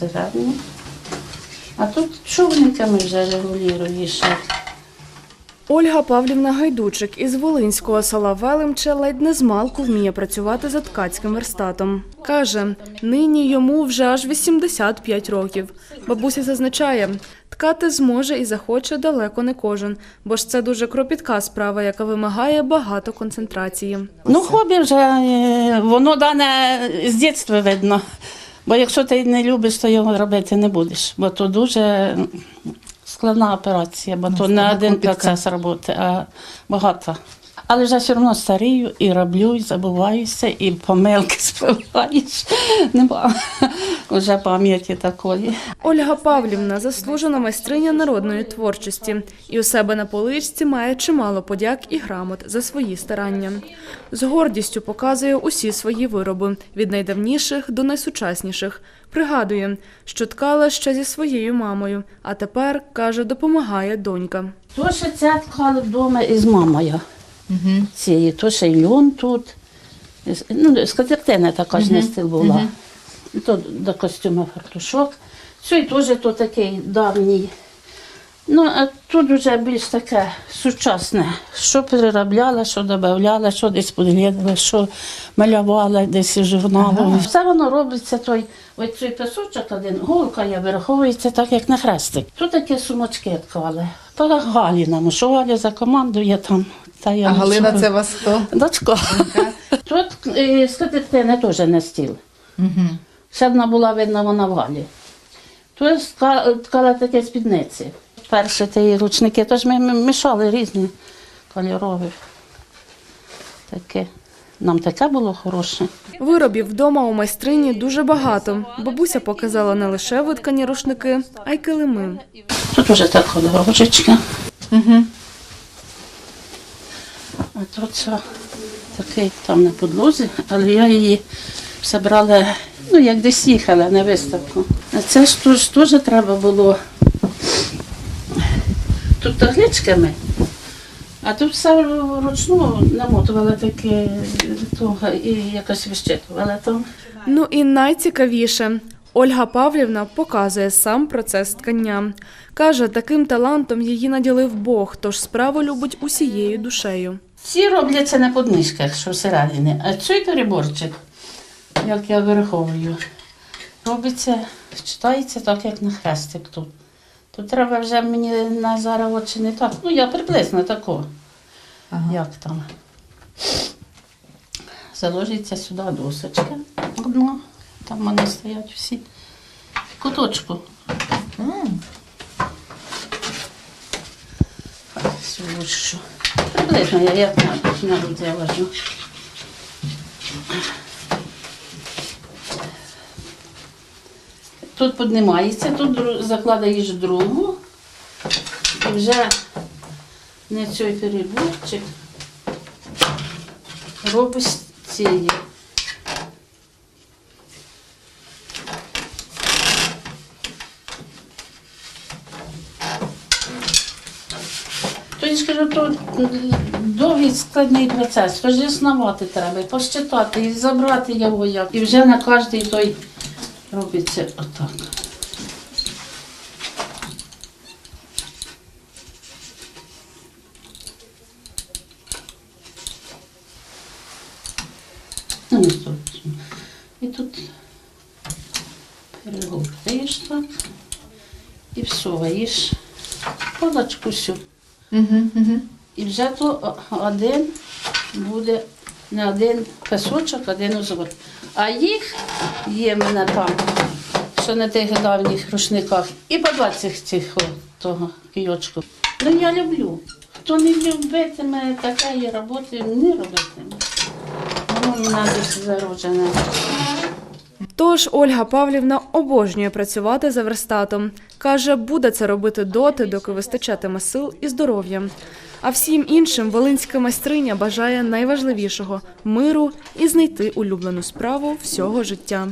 посередині. А тут човниками вже регулюєш. Ольга Павлівна Гайдучик із Волинського села Велимче ледь не змалку вміє працювати за ткацьким верстатом. Каже, нині йому вже аж 85 років. Бабуся зазначає, ткати зможе і захоче далеко не кожен, бо ж це дуже кропітка справа, яка вимагає багато концентрації. Ну, хобі вже е, воно дане з дитинства видно. Бо якщо ти не любиш, то його робити не будеш. Бо то дуже складна операція, бо то не один процес роботи, а багато. Але вже все одно старію і роблю, і забуваюся, і помилки спливаєш. Нема вже пам'яті такої. Ольга Павлівна заслужена майстриня народної творчості і у себе на поличці має чимало подяк і грамот за свої старання. З гордістю показує усі свої вироби від найдавніших до найсучасніших. Пригадує, що ткала ще зі своєю мамою, а тепер каже, допомагає донька. То ще ця ткали вдома із мамою. Цієї, то ще й льон тут. Ну, скатертина така ж не стил була. То до костюма фартушок. Це теж то такий давній. Ну, а тут вже більш таке сучасне. Що переробляла, що додавала, що десь подглядала, що малювала десь із журналу. Все воно робиться той, ось цей пісочок один, голка я вираховується так, як на хрестик. Тут такі сумочки ткали. То Галіна, що Галя за командує там. Та я А Галина це вас хто? Дочка. Тут е, скатертина теж не стіл. Ще вона була видно, вона в Галі. Тут ткала таке спідниці. Перші ті ручники, тож ми мішали різні кольорові. Таке. Нам таке було хороше. Виробів вдома у майстрині дуже багато. Бабуся показала не лише виткані рушники, а й килими. Тут вже така дорожечка. Тут це такий там на подлозі, але я її забрала, ну як десь їхала на виставку. А це ж теж, теж треба було тут табличками, а тут все вручну намотувала таке туго і якось вищитувала там. Ну і найцікавіше. Ольга Павлівна показує сам процес ткання. Каже, таким талантом її наділив Бог, тож справу любить усією душею. Ці робляться на подмишках, що всередині, а цей переборчик, як я вираховую, робиться, читається так, як на хрестик тут. Тут треба вже мені на зараз очі не так. Ну, я приблизно тако, Ага. як там. Заложиться сюди досочка. Одна. Там вони стоять всі. Куточку. М, Слушаю. Приблизно я як руці ложу. Тут піднімається, тут закладаєш другу. І вже на цей переборчик робиш цієї. Я скажу, то довгий складний процес, існувати треба, і посчитати, і забрати його як. І вже на кожний той робиться отак. Ну. І тут перегортаєш так і всуваєш палочку сюди. І вже то один буде не один песочок, один узор. А їх є в мене там, що на тих давніх рушниках, і по 20 цих того кійочку. Ну я люблю. Хто не любитиме такої роботи, не робитиме. Воно в нас зароджене. Тож Ольга Павлівна обожнює працювати за верстатом. Каже, буде це робити доти, доки вистачатиме сил і здоров'я. А всім іншим волинська майстриня бажає найважливішого миру і знайти улюблену справу всього життя.